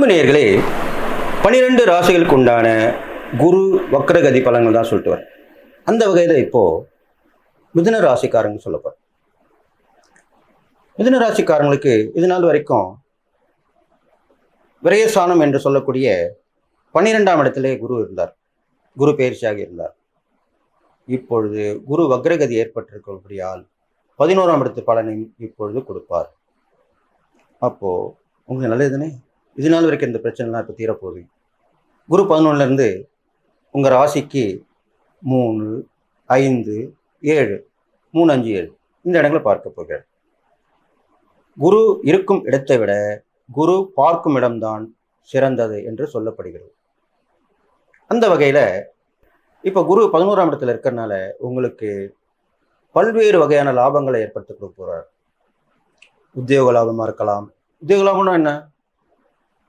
அன்பு பனிரெண்டு ராசிகளுக்கு உண்டான குரு வக்ரகதி பலன்கள் தான் சொல்லிட்டு வரேன் அந்த வகையில் இப்போ மிதுன ராசிக்காரங்க சொல்லப்போம் மிதுன ராசிக்காரங்களுக்கு இது நாள் வரைக்கும் விரயஸ்தானம் என்று சொல்லக்கூடிய பன்னிரெண்டாம் இடத்திலே குரு இருந்தார். குரு பயிற்சியாக இருந்தார். இப்பொழுது குரு வக்ரகதி ஏற்பட்டிருக்கபடியால் பதினோராம் இடத்து பலனையும் இப்பொழுது கொடுப்பார். அப்போ உங்களுக்கு நல்லது தானே? இது நாள் வரைக்கும் இந்த பிரச்சனைலாம் இப்போ தீரப்போகுது. குரு பதினொன்றுலேருந்து உங்கள் ராசிக்கு மூணு ஐந்து ஏழு மூணு அஞ்சு ஏழு இந்த இடங்களை பார்க்க போகிறார். குரு இருக்கும் இடத்தை விட குரு பார்க்கும் இடம்தான் சிறந்தது என்று சொல்லப்படுகிறது. அந்த வகையில் இப்போ குரு பதினோராம் இடத்துல இருக்கிறனால உங்களுக்கு பல்வேறு வகையான லாபங்களை ஏற்படுத்தி கொடுக்க போகிறார் உத்தியோக லாபமாக இருக்கலாம். உத்தியோக லாபம்னா என்ன?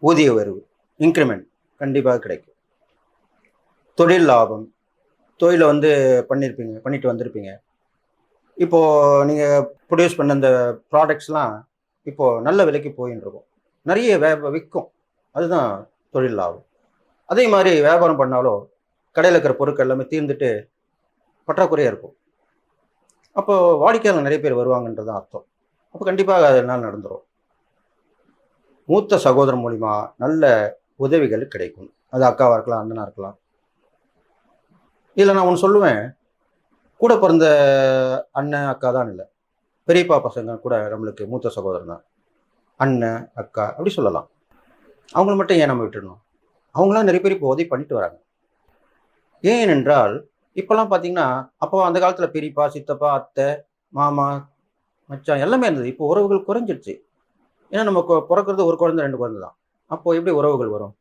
ஊதிய உயர்வு இன்க்ரிமெண்ட் கண்டிப்பாக கிடைக்கும். தொழில் லாபம் தொழிலை வந்து பண்ணியிருப்பீங்க பண்ணிட்டு வந்திருப்பீங்க. இப்போது நீங்கள் ப்ரொடியூஸ் பண்ண அந்த ப்ராடக்ட்ஸ்லாம் இப்போது நல்ல விலைக்கு போயின்னு இருக்கும். நிறைய வே விற்கும் அதுதான் தொழில் லாபம். அதே மாதிரி வியாபாரம் பண்ணாலும் கடையில் இருக்கிற பொருட்கள் எல்லாமே தீர்ந்துட்டு பற்றாக்குறையாக இருக்கும். அப்போது வாடிக்கையாளர் நிறைய பேர் வருவாங்கன்றது தான் அர்த்தம். அப்போ கண்டிப்பாக அதனால் நடந்துடும் மூத்த சகோதரன் மூலிமா நல்ல உதவிகள் கிடைக்கும். அது அக்காவாக இருக்கலாம் அண்ணனாக இருக்கலாம். இதில் நான் ஒன்று சொல்லுவேன். கூட பிறந்த அண்ணன் அக்கா தான் இல்லை. பெரியப்பா பசங்க கூட நம்மளுக்கு மூத்த சகோதரன் தான். அண்ணன் அக்கா அப்படி சொல்லலாம். அவங்கள மட்டும் ஏன் நம்ம விட்டுடணும் அவங்களாம் நிறைய பேர் இப்போ உதவி பண்ணிட்டு வராங்க. ஏனென்றால் இப்போல்லாம் பார்த்தீங்கன்னா அப்போ அந்த காலத்தில் பெரியப்பா சித்தப்பா அத்தை மாமா மச்சான் எல்லாமே இருந்தது. இப்போ உறவுகள் குறைஞ்சிடுச்சு ஏன்னா நம்ம பிறக்கிறது ஒரு குழந்தை ரெண்டு குழந்தை தான் அப்போது எப்படி உறவுகள் வரும்?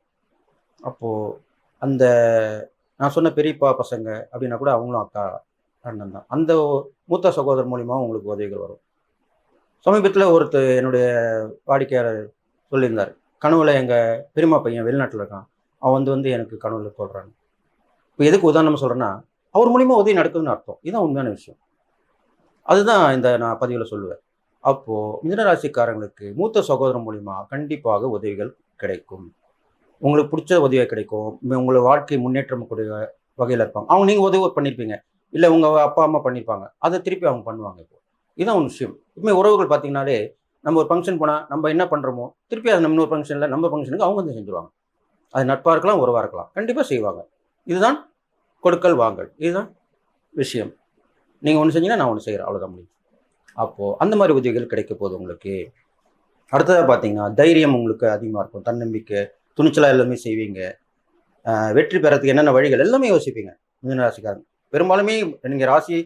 அப்போது அந்த நான் சொன்ன பெரியப்பா பசங்க அப்படின்னா கூட அவங்களும் அக்கா அண்ணன் தான். அந்த மூத்த சகோதரர் மூலியமாக உங்களுக்கு உதவிகள் வரும். சமீபத்தில் ஒருத்தர் என்னுடைய வாடிக்கையாளர் சொல்லியிருந்தார். கனவுல எங்கள் பெரியம்மா பையன் வெளிநாட்டில் இருக்கான். அவன் வந்து வந்து எனக்கு கனவுல சொல்கிறான் இப்போ எதுக்கு உதாரணம் சொல்கிறேன்னா அவர் மூலிமா உதவி நடக்குதுன்னு அர்த்தம். இதுதான் உண்மையான விஷயம். அதுதான் இந்த நான் பதிவில் சொல்லுவேன். அப்போது மிதனராசிக்காரங்களுக்கு மூத்த சகோதரன் மூலிமா கண்டிப்பாக உதவிகள் கிடைக்கும். உங்களுக்கு பிடிச்ச உதவி கிடைக்கும். உங்களை வாழ்க்கை முன்னேற்றம் கூடிய வகையில் இருப்பாங்க. அவங்க நீங்கள் உதவி பண்ணியிருப்பீங்க இல்லை உங்கள் அப்பா அம்மா பண்ணியிருப்பாங்க அதை திருப்பி அவங்க பண்ணுவாங்க இப்போ. இதுதான் ஒரு விஷயம். இப்போ உறவுகள் பார்த்தீங்கன்னாலே நம்ம ஒரு ஃபங்க்ஷன் போனால் நம்ம என்ன பண்ணுறோமோ திருப்பி அது நம்ம இன்னொரு ஃபங்க்ஷனில் நம்ம ஃபங்க்ஷனுக்கு அவங்க வந்து செஞ்சுருவாங்க. அது நட்பாக இருக்கலாம் உறவாக இருக்கலாம். கண்டிப்பாக செய்வாங்க. இதுதான் கொடுக்கல் வாங்கல். இதுதான் விஷயம். நீங்கள் ஒன்று செஞ்சீங்கன்னா நான் ஒன்று செய்கிறேன் அவ்வளோதான் முடியும் அப்போது அந்த மாதிரி உதவிகள் கிடைக்க போகுது உங்களுக்கு. அடுத்ததாக பார்த்தீங்கன்னா தைரியம் உங்களுக்கு அதிகமாக இருக்கும். தன்னம்பிக்கை துணிச்சலாக எல்லாமே செய்வீங்க. வெற்றி பெறத்துக்கு என்னென்ன வழிகள் எல்லாமே யோசிப்பீங்க. மீனராசிக்காரங்க பெரும்பாலுமே நீங்கள் ராசி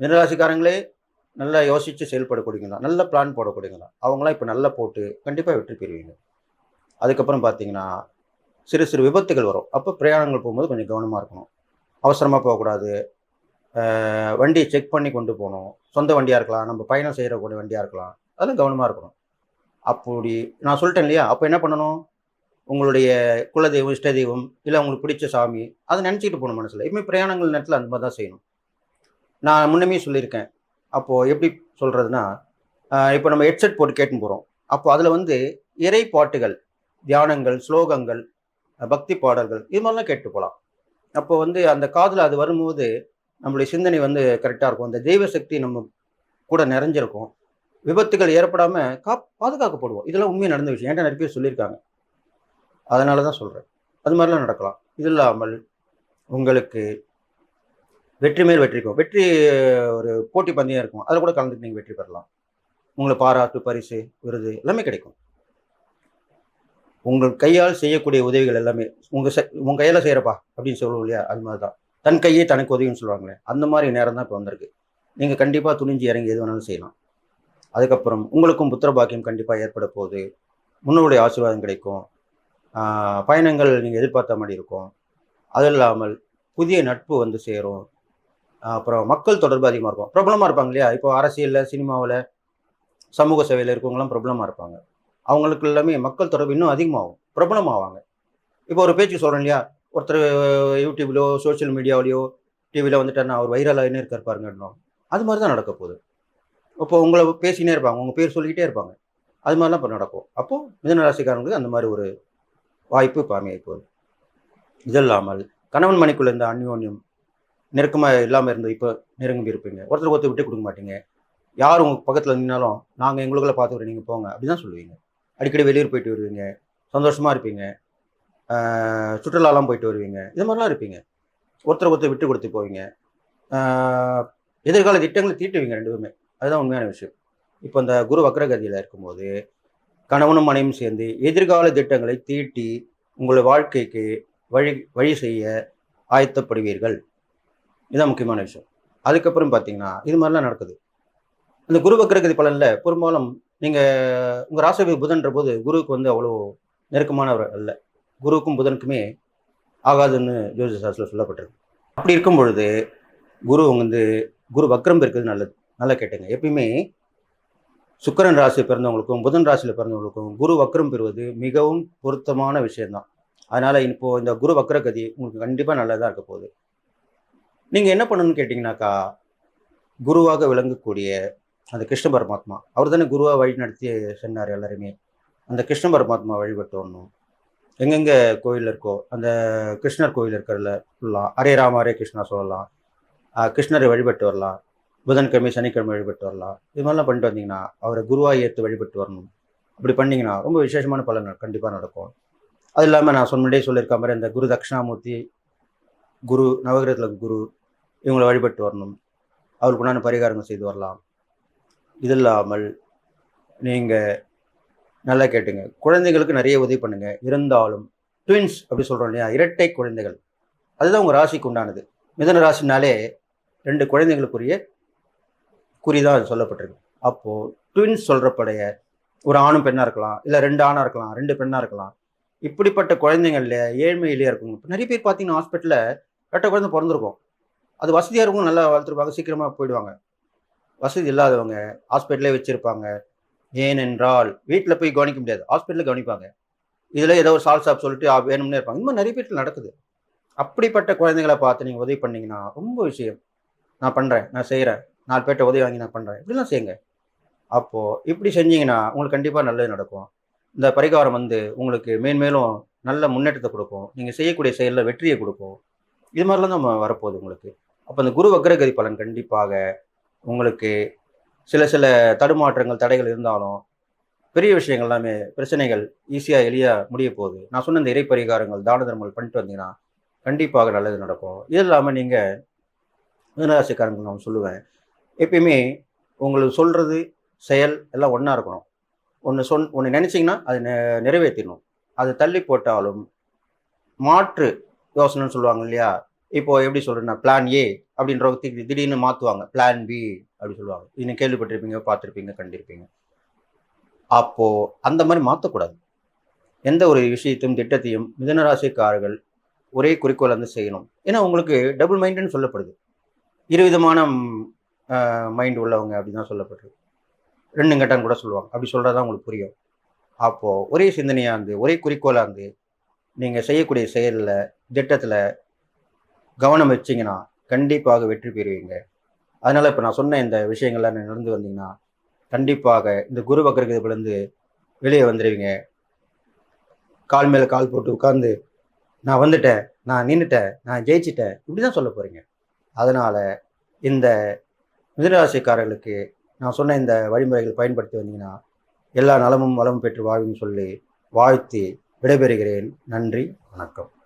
மீனராசிக்காரங்களே நல்லா யோசித்து செயல்படக்கூடியங்களா நல்ல பிளான் போடக்கூடியங்களா அவங்களாம் இப்போ நல்லா போட்டு கண்டிப்பாக வெற்றி பெறுவீங்க. அதுக்கப்புறம் பார்த்தீங்கன்னா சிறு சிறு விபத்துகள் வரும். அப்போ பிரயாணங்கள் போகும்போது கொஞ்சம் கவனமாக இருக்கணும். அவசரமாக போகக்கூடாது. வண்டியை செக் பண்ணி கொண்டு போகணும். சொந்த வண்டியாக இருக்கலாம் நம்ம பயணம் செய்கிற கூட வண்டியாக இருக்கலாம். அதெல்லாம் கவனமாக இருக்கணும். அப்படி நான் சொல்லிட்டேன் இல்லையா? அப்போ என்ன பண்ணணும்? உங்களுடைய குலதெய்வம் இஷ்டதெய்வம் இல்லை உங்களுக்கு பிடிச்ச சாமி அதை நினச்சிக்கிட்டு போகணும் மனசில். எப்பவுமே பிரயாணங்கள் நேரத்தில் அந்த மாதிரி தான் செய்யணும். நான் முன்னமே சொல்லியிருக்கேன். அப்போது எப்படி சொல்கிறதுனா இப்போ நம்ம ஹெட்செட் போட்டு கேட்டுன்னு போகிறோம் அப்போ அதில் வந்து இறை பாட்டுகள் தியானங்கள் ஸ்லோகங்கள் பக்தி பாடல்கள் இது மாதிரிலாம் கேட்டு போகலாம். அப்போ வந்து அந்த காதில் அது வரும்போது நம்மளுடைய சிந்தனை வந்து கரெக்டாக இருக்கும். அந்த தெய்வ சக்தி நம்ம கூட நிறைஞ்சிருக்கும். விபத்துகள் ஏற்படாமல் கா பாதுகாக்கப்படுவோம். இதெல்லாம் உண்மையாக நடந்த விஷயம். ஏன்டா நிறைய சொல்லியிருக்காங்க. அதனால தான் சொல்கிறேன் அது மாதிரிலாம் நடக்கலாம். இது இல்லாமல் உங்களுக்கு வெற்றி மேல் வெற்றிக்கும் வெற்றி ஒரு போட்டி பந்தயம் இருக்கும். அதில் கூட கலந்துட்டு நீங்கள் வெற்றி பெறலாம். உங்களுக்கு பாராட்டு பரிசு விருது எல்லாமே கிடைக்கும். உங்கள் கையால் செய்யக்கூடிய உதவிகள் எல்லாமே. உங்கள் உங்கள் கையால் செய்கிறப்பா அப்படின்னு சொல்லுவோம் இல்லையா? அது மாதிரி தான் தன் கையே தனக்கு உதவின்னு சொல்லுவாங்களே அந்த மாதிரி நேரம் தான் இப்போ வந்திருக்கு. நீங்கள் கண்டிப்பாக துணிஞ்சு இறங்கி எது வேணாலும் செய்யலாம். அதுக்கப்புறம் உங்களுக்கும் புத்திர பாக்கியம் கண்டிப்பாக ஏற்பட போகுது. முன்னோருடைய ஆசீர்வாதம் கிடைக்கும். பயணங்கள் நீங்கள் எதிர்பார்த்த மாதிரி இருக்கும். அது இல்லாமல் புதிய நட்பு வந்து சேரும். அப்புறம் மக்கள் தொடர்பு அதிகமாக இருக்கும். பிரபலமாக இருப்பாங்க இல்லையா? இப்போ அரசியலில் சினிமாவில் சமூக சேவையில் இருக்கவங்களாம் பிரபலமாக இருப்பாங்க. அவங்களுக்கு எல்லாமே மக்கள் தொடர்பு இன்னும் அதிகமாகும். பிரபலமாவாங்க. இப்போ ஒரு பேச்சு சொல்கிறேன் இல்லையா? ஒருத்தர் யூடியூப்லையோ சோஷியல் மீடியாவிலையோ டிவியில் வந்துட்டு நான் அவர் வைரலாக என்ன இருக்கார் பாருங்கன்றோம். அது மாதிரி தான் நடக்க போகுது. இப்போ உங்களை பேசினே இருப்பாங்க. உங்கள் பேர் சொல்லிக்கிட்டே இருப்பாங்க. அது மாதிரிலாம் இப்போ நடக்கும். அப்போது மிதன ராசிக்காரங்களுக்கு அந்த மாதிரி ஒரு வாய்ப்பு இப்போ அமைய போகுது. இது இல்லாமல் கணவன் மணிக்குள்ள இந்த அந்யோன்யம் நெருக்கமாக இல்லாமல் இருந்து இப்போ நெருங்கி இருப்பீங்க. ஒருத்தர் ஒருத்தர் விட்டு கொடுக்க மாட்டீங்க. யார் உங்கள் பக்கத்தில் நின்னாலும் நாங்கள் எங்களுக்குள்ள பார்த்துக்கிறோம் நீங்கள் போங்க. அப்படி தான் சொல்லுவீங்க. அடிக்கடி வெளியூர் போயிட்டு வருவீங்க. சந்தோஷமாக இருப்பீங்க. சுற்றுலாலாம் போயிட்டு வருவீங்க. இது மாதிரிலாம் இருப்பீங்க. ஒருத்தர் ஒருத்தர் விட்டு கொடுத்து போவீங்க. எதிர்கால திட்டங்களை தீட்டுவீங்க ரெண்டுமே. அதுதான் உண்மையான விஷயம். இப்போ இந்த குரு வக்ரகதியில் இருக்கும்போது கணவனும் மனைவியும் சேர்ந்து எதிர்கால திட்டங்களை தீட்டி உங்களுடைய வாழ்க்கைக்கு வழி வழி செய்ய ஆயத்தப்படுவீர்கள். இதுதான் முக்கியமான விஷயம். அதுக்கப்புறம் பார்த்தீங்கன்னா இது மாதிரிலாம் நடக்குது. இந்த குரு வக்ரகதி பலனில் பெரும்பாலும் நீங்கள் உங்கள் ராசவி புதன்ற போது குருவுக்கு வந்து அவ்வளோ நெருக்கமானவர் அல்ல. குருவுக்கும் புதனுக்குமே ஆகாதுன்னு ஜோதிட சாஸ்திரத்தில் சொல்லப்பட்டிருக்கு. அப்படி இருக்கும் பொழுது குரு வந்து குரு வக்ரம் இருக்கிறது நல்லது நல்லா கேட்டுங்க. எப்பயுமே சுக்கரன் ராசி பிறந்தவங்களுக்கும் புதன் ராசியில் பிறந்தவங்களுக்கும் குரு வக்ரம் பெறுவது மிகவும் பொருத்தமான விஷயம்தான். அதனால் இப்போது இந்த குரு வக்ரகதி உங்களுக்கு கண்டிப்பாக நல்லதாக இருக்க போகுது. நீங்கள் என்ன பண்ணணும்னு கேட்டிங்கனாக்கா குருவாக விளங்கக்கூடிய அந்த கிருஷ்ண பரமாத்மா அவர் தானே குருவாக வழி நடத்தி சென்றார் எல்லாருமே அந்த கிருஷ்ண பரமாத்மா வழிபட்டு வரணும். எங்கெங்கே கோயில் இருக்கோ அந்த கிருஷ்ணர் கோயில் இருக்கிறதுல ஃபுல்லாக ஹரே ராம ஹரே கிருஷ்ணா சொல்லலாம். கிருஷ்ணரை வழிபட்டு வரலாம். புதன்கிழமை சனிக்கிழமை வழிபட்டு வரலாம். இது மாதிரிலாம் பண்ணிட்டு வந்தீங்கன்னா அவரை குருவாக ஏற்று வழிபட்டு வரணும். அப்படி பண்ணீங்கன்னா ரொம்ப விசேஷமான பலன் கண்டிப்பாக நடக்கும். அது இல்லாமல் நான் சொன்னே சொல்லியிருக்க மாதிரி அந்த குரு தட்சிணாமூர்த்தி குரு நவகிரகத்தில் குரு இவங்களை வழிபட்டு வரணும். அவருக்கு உண்டான பரிகாரங்கள் செய்து வரலாம். இது இல்லாமல் நீங்கள் நல்லா கேட்டுங்க. குழந்தைகளுக்கு நிறைய உதவி பண்ணுங்க. இருந்தாலும் ட்வின்ஸ் அப்படி சொல்கிறோம் இல்லையா? இரட்டை குழந்தைகள். அதுதான் உங்கள் ராசிக்கு உண்டானது. மிதன ராசினாலே ரெண்டு குழந்தைகளுக்குரிய குறிதான் அது சொல்லப்பட்டிருக்கு. அப்போது ட்வின்ஸ் சொல்கிறப்படைய ஒரு ஆணும் பெண்ணாக இருக்கலாம் இல்லை ரெண்டு ஆணாக இருக்கலாம் ரெண்டு பெண்ணாக இருக்கலாம். இப்படிப்பட்ட குழந்தைங்கள்ல ஏழ்மையிலேயே இருக்கும் இப்போ நிறைய பேர் பார்த்தீங்கன்னா ஹாஸ்பிட்டலில் ரெட்டை குழந்தை பிறந்திருக்கும். அது வசதியாக இருக்கும் நல்லா வளர்த்துருப்பாங்க சீக்கிரமாக போயிடுவாங்க. வசதி இல்லாதவங்க ஹாஸ்பிட்டலே வச்சுருப்பாங்க. ஏனென்றால் வீட்டில் போய் கவனிக்க முடியாது. ஹாஸ்பிட்டலில் கவனிப்பாங்க. இதில் ஏதோ ஒரு சால் சாப் சொல்லிட்டு ஆ, வேணும்னே இருப்பாங்க. இந்த மாதிரி நிறைய வீட்டில் நடக்குது. அப்படிப்பட்ட குழந்தைங்களை பார்த்து நீங்கள் உதவி பண்ணீங்கன்னா ரொம்ப விஷயம். நான் பண்ணுறேன் நான் செய்கிறேன் நாலு பேர்ட்ட உதவி வாங்கி நான் பண்ணுறேன் இப்படிலாம் செய்யுங்க. அப்போது இப்படி செஞ்சீங்கன்னா உங்களுக்கு கண்டிப்பாக நல்லது நடக்கும். இந்த பரிகாரம் வந்து உங்களுக்கு மேன்மேலும் நல்ல முன்னேற்றத்தை கொடுக்கும். நீங்கள் செய்யக்கூடிய செயலில் வெற்றியை கொடுக்கும். இது மாதிரிலாம் நம்ம வரப்போகுது உங்களுக்கு. அப்போ இந்த குரு வக்ரகதி பலன் கண்டிப்பாக உங்களுக்கு சில சில தடுமாற்றங்கள் தடைகள் இருந்தாலும் பெரிய விஷயங்கள் எல்லாமே பிரச்சனைகள் ஈஸியாக எளியாக முடிய போகுது. நான் சொன்ன இந்த இறை பரிகாரங்கள் தான தர்மங்கள் பண்ணிட்டு வந்தீங்கன்னா கண்டிப்பாக நல்லது நடக்கும். இது இல்லாமல் நீங்கள் மீனராசிக்காரங்கள் நான் சொல்லுவேன் எப்பயுமே உங்களுக்கு சொல்கிறது செயல் எல்லாம் ஒன்றா இருக்கணும். ஒன்று சொன் ஒன்று நினச்சிங்கன்னா அது நெ- நிறைவேற்றிடணும் அது தள்ளி போட்டாலும் மாற்று யோசனைன்னு சொல்லுவாங்க இல்லையா? இப்போ எப்படி சொல்றேன்னா பிளான் ஏ அப்படின்ற திடீர் திடீர்னு மாற்றுவாங்க பிளான் பி அப்படி சொல்லுவாங்க. இன்னும் கேள்விப்பட்டிருப்பீங்க பார்த்துருப்பீங்க கண்டிருப்பீங்க. அப்போ அந்த மாதிரி மாற்றக்கூடாது எந்த ஒரு விஷயத்தையும் திட்டத்தையும் மிதனராசிக்காரர்கள் ஒரே குறிக்கோள் வந்து செய்யணும். ஏன்னா உங்களுக்கு டபுள் மைண்டுன்னு சொல்லப்படுது. இரு விதமான மைண்ட் உள்ளவங்க அப்படின்னு தான் சொல்லப்படுது ரெண்டு கட்டம் கூட சொல்லுவாங்க. அப்படி சொல்கிறதா உங்களுக்கு புரியும். அப்போது ஒரே சிந்தனையாக இருந்து ஒரே குறிக்கோளாக இருந்து நீங்கள் செய்யக்கூடிய செயலில் திட்டத்தில் கவனம் வச்சிங்கன்னா கண்டிப்பாக வெற்றி பெறுவீங்க. அதனால் இப்போ நான் சொன்ன இந்த விஷயங்கள்லாம் நடந்து வந்தீங்கன்னா கண்டிப்பாக இந்த குரு வக்கரகதிலேருந்து வெளியே வந்துடுவீங்க கால் மேலே கால் போட்டு உட்காந்து நான் வந்துட்டேன் நான் நின்றுட்டேன் நான் ஜெயிச்சிட்டேன் இப்படி தான் சொல்ல போகிறீங்க அதனால் இந்த மிதராசிக்காரர்களுக்கு நான் சொன்ன இந்த வழிமுறைகள் பயன்படுத்தி வந்தீங்கன்னா எல்லா நலமும் வளமும் பெற்று வாழ்வுன்னு சொல்லி வாழ்த்தி விடைபெறுகிறேன். நன்றி வணக்கம்.